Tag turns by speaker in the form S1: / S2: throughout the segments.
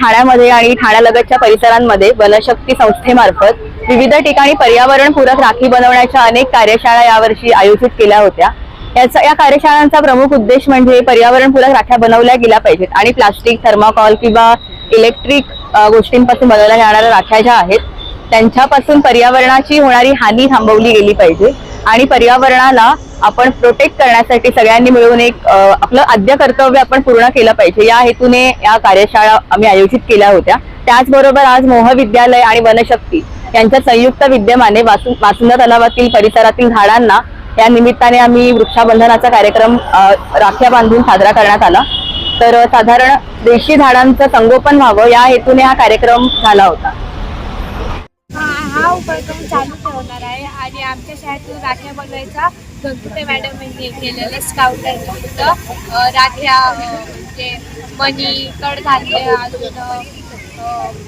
S1: ठाण्यामध्ये आणि ठाण्यालगतच्या परिसरांमध्ये वनशक्ती संस्थेमार्फत विविध ठिकाणी पर्यावरणपूरक राखी बनवण्याच्या अनेक कार्यशाळा यावर्षी आयोजित केल्या होत्या. याचा या कार्यशाळांचा प्रमुख उद्देश म्हणजे पर्यावरणपूरक राख्या बनवल्या गेल्या पाहिजेत आणि प्लास्टिक थर्माकॉल किंवा इलेक्ट्रिक गोष्टींपासून बनवल्या जाणाऱ्या राख्या ज्या आहेत त्यांच्यापासून पर्यावरणाची होणारी हानी थांबवली गेली पाहिजे. आणि पर्यावरणाला आपण प्रोटेक्ट करण्यासाठी सगळ्यांनी मिळून एक आपलं आद्य कर्तव्य आपण पूर्ण केलं पाहिजे. या हेतूने या कार्यशाळा आम्ही आयोजित केल्या होत्या. त्याचबरोबर आज मोहविद्यालय आणि वनशक्ती यांच्या संयुक्त विद्यमाने वासु वासुंदा तलावातील परिसरातील झाडांना या निमित्ताने आम्ही वृक्षाबंधनाचा कार्यक्रम राख्या बांधून साजरा करण्यात आला. तर साधारण देशी झाडांचं संगोपन व्हावं या हेतूने हा कार्यक्रम झाला होता.
S2: उपक्रम चालू ठेवणार आहे. आणि आमच्या शाळेतून राख्या बनवायचा. गंगुटे मॅडम यांनी केलेलं स्काउट राख्या म्हणजे मनी कड झाले अजून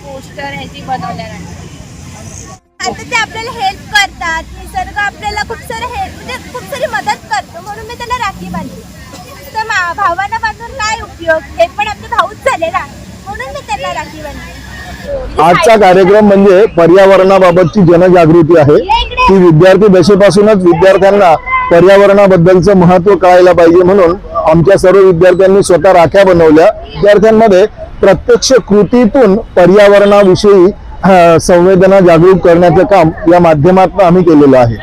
S2: पोस्टर ह्याची बनवणार आहे.
S3: आता ते आपल्याला हेल्प करतात. निसर्ग आपल्याला खूप सारे हेल्प म्हणजे खूप सारी मदत करतो. म्हणून मी त्याला राखी बांधली. तर भावांना भावाला बांधून काय उपयोग? हे पण आपले भाऊच झाले ना म्हणून मी त्याला राखी बांधली.
S4: आजचा कार्यक्रम म्हणजे पर्यावरणाबाबतची जनजागृती आहे. की विद्यार्थी दशेपासूनच विद्यार्थ्यांना पर्यावरणाबद्दलचं महत्त्व कळायला पाहिजे म्हणून आमच्या सर्व विद्यार्थ्यांनी स्वतः राख्या बनवल्या. विद्यार्थ्यांमध्ये प्रत्यक्ष कृतीतून पर्यावरणाविषयी संवेदना जागरूक करण्याचं काम या माध्यमातून आम्ही केलेलं आहे.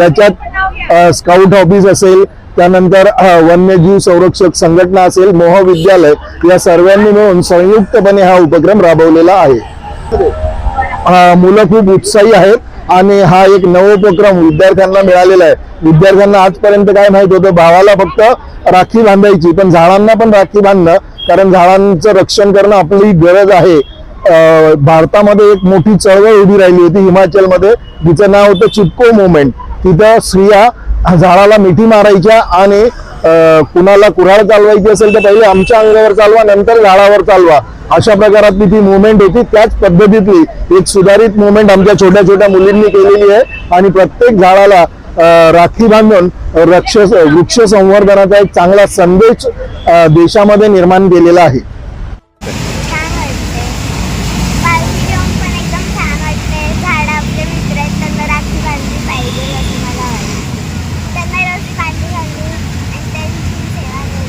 S4: याच्यात स्काउट ऑफिस असेल त्यानंतर वन्यजीव संरक्षक संघटना असेल महाविद्यालय या सर्वांनी मिळून संयुक्तपणे हा उपक्रम राबवलेला आहे. मुलं खूप उत्साही आहेत आणि हा एक नवोपक्रम विद्यार्थ्यांना मिळालेला आहे. विद्यार्थ्यांना आजपर्यंत काय माहीत होतं भावाला फक्त राखी बांधायची पण झाडांना पण राखी बांधणं कारण झाडांचं रक्षण करणं आपली गरज आहे. भारतामध्ये एक मोठी चळवळ उभी राहिली होती हिमाचलमध्ये तिचं नाव होतं चिपको मुवमेंट. तिथं स्त्रिया झाडाला मिठी मारायच्या आणि कुणाला कुऱ्हाड चालवायची असेल तर पहिले आमच्या अंगावर चालवा नंतर झाडावर चालवा. अशा प्रकारातली ती मुवमेंट होती. त्याच पद्धतीतली एक सुधारित मुवमेंट आमच्या छोट्या छोट्या मुलींनी केलेली आहे. आणि प्रत्येक झाडाला राखी बांधून रक्ष वृक्ष संवर्धनाचा एक चांगला संदेश देशामध्ये निर्माण केलेला आहे.